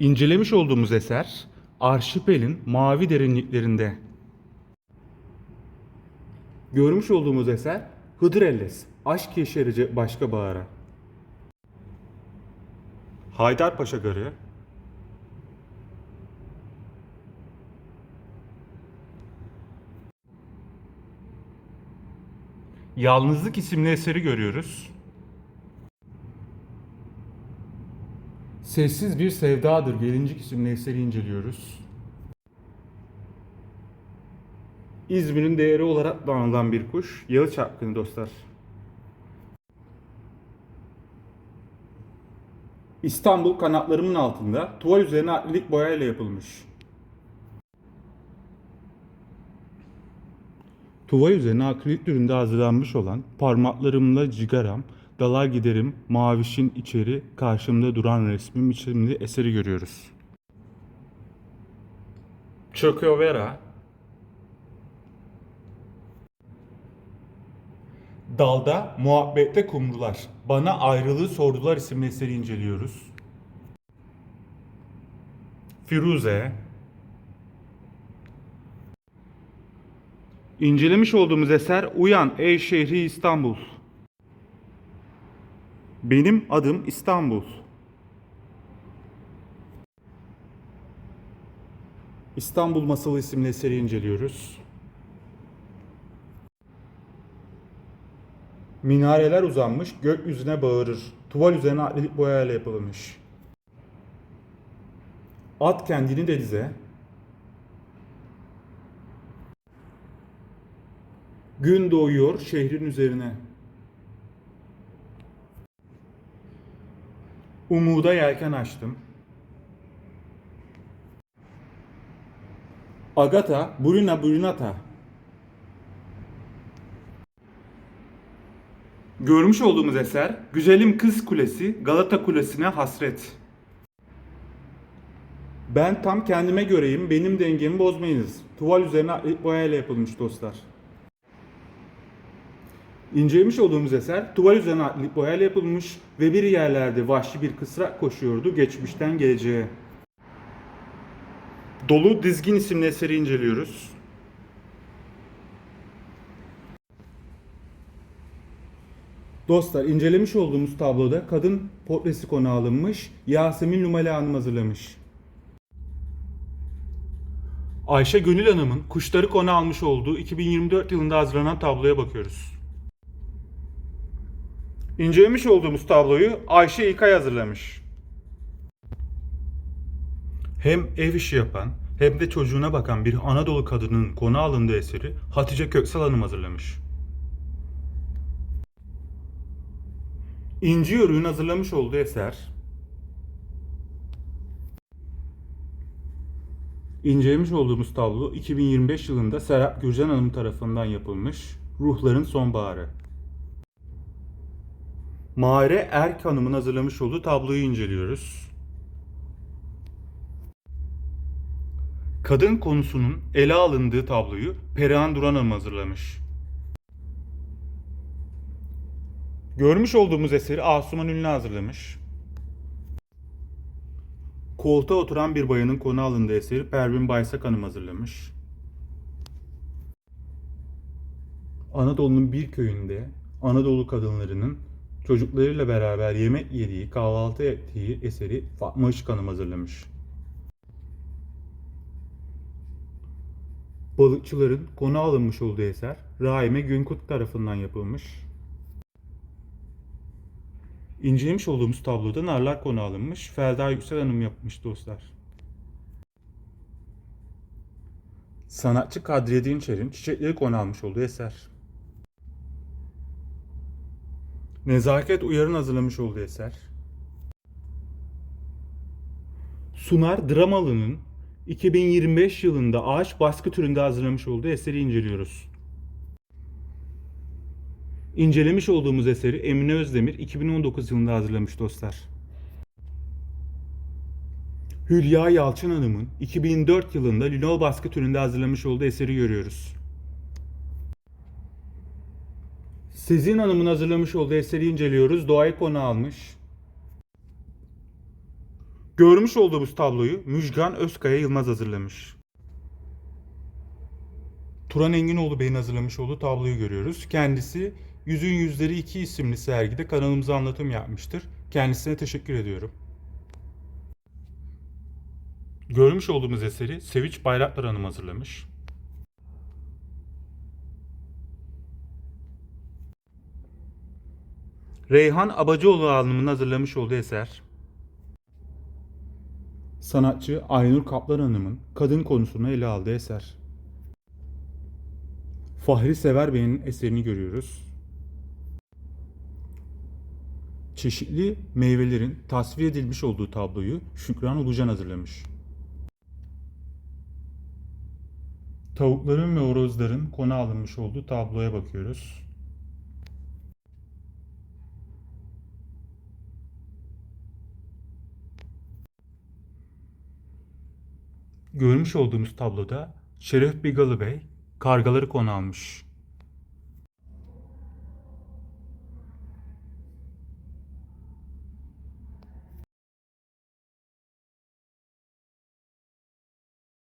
İncelemiş olduğumuz eser arşipelin mavi derinliklerinde. Görmüş olduğumuz eser Hıdrellez, Aşk Yeşerici Başka Bağıra. Haydarpaşa Garı, Yalnızlık isimli eseri görüyoruz. Sessiz bir sevdadır gelincik isimli eseri inceliyoruz. İzmir'in değeri olarak da anılan bir kuş. Yalı çapkını dostlar. İstanbul kanatlarımın altında tuval üzerine akrilik boyayla yapılmış. Tuval üzerine akrilik türünde hazırlanmış olan parmaklarımla cigaram, dalar giderim, mavişin içeri, karşımda duran resmim isimli eseri görüyoruz. Chokovera Dalda Muhabbette Kumrular Bana Ayrılığı Sordular isimli eseri inceliyoruz. Firuze İncelemiş olduğumuz eser Uyan Ey Şehri İstanbul. Benim adım İstanbul. İstanbul Masalı isimli eseri inceliyoruz. Minareler uzanmış, gökyüzüne bağırır. Tuval üzerine akrilik boyayla yapılmış. At kendini denize, Gün doğuyor şehrin üzerine. Umuda yelken açtım. Agata, Bruna Brunata. Görmüş olduğumuz eser, Güzelim Kız Kulesi, Galata Kulesi'ne hasret. Ben tam kendime göreyim, benim dengemi bozmayınız. Tuval üzerine boyayla yapılmış dostlar. İncelemiş olduğumuz eser tuval üzerine akrilik boyayla yapılmış ve bir yerlerde vahşi bir kısrak koşuyordu geçmişten geleceğe. Dolu Dizgin isimli eseri inceliyoruz. Dostlar incelemiş olduğumuz tabloda kadın portresi konu alınmış, Yasemin Numali Hanım hazırlamış. Ayşe Gönül Hanım'ın kuşları konu almış olduğu 2024 yılında hazırlanan tabloya bakıyoruz. İncelemiş olduğumuz tabloyu Ayşe İlkay hazırlamış. Hem ev işi yapan hem de çocuğuna bakan bir Anadolu kadının konu alındığı eseri Hatice Köksal Hanım hazırlamış. İnci Yörüğün hazırlamış olduğu eser İncelemiş olduğumuz tablo 2025 yılında Serap Gürcan Hanım tarafından yapılmış Ruhların Sonbaharı. Mare Erk Hanım'ın hazırlamış olduğu tabloyu inceliyoruz. Kadın konusunun ele alındığı tabloyu Perihan Duran Hanım hazırlamış. Görmüş olduğumuz eseri Asuman Ünlü hazırlamış. Koltuğa oturan bir bayanın konu alındığı eseri Pervin Baysak Hanım hazırlamış. Anadolu'nun bir köyünde Anadolu kadınlarının çocuklarıyla beraber yemek yediği, kahvaltı ettiği eseri Fatma Işık Hanım hazırlamış. Balıkçıların konu alınmış olduğu eser Rahime Günkut tarafından yapılmış. İncelemiş olduğumuz tabloda narlar konu alınmış. Ferda Yüksel Hanım yapmış dostlar. Sanatçı Kadriye Dinçer'in çiçekleri konu almış olduğu eser. Nezaket Uyar'ın hazırlamış olduğu eser. Sunar Dramalı'nın 2025 yılında ağaç baskı türünde hazırlamış olduğu eseri inceliyoruz. İncelemiş olduğumuz eseri Emine Özdemir 2019 yılında hazırlamış dostlar. Hülya Yalçın Hanım'ın 2004 yılında lino baskı türünde hazırlamış olduğu eseri görüyoruz. Sezin Hanım'ın hazırlamış olduğu eseri inceliyoruz. Doğayı konu almış. Görmüş olduğumuz tabloyu Müjgan Özkaya Yılmaz hazırlamış. Turan Enginoğlu Bey'in hazırlamış olduğu tabloyu görüyoruz. Kendisi Yüzün Yüzleri 2 isimli sergide kanalımıza anlatım yapmıştır. Kendisine teşekkür ediyorum. Görmüş olduğumuz eseri Sevinç Bayraktar Hanım hazırlamış. Reyhan Abacıoğlu Hanım'ın hazırlamış olduğu eser. Sanatçı Aynur Kaplan Hanım'ın kadın konusunu ele aldığı eser. Fahri Sever Bey'in eserini görüyoruz. Çeşitli meyvelerin tasvir edilmiş olduğu tabloyu Şükran Ulucan hazırlamış. Tavukların ve horozların konu alınmış olduğu tabloya bakıyoruz. Görmüş olduğumuz tabloda Şeref Bigalı Bey kargaları konu almış.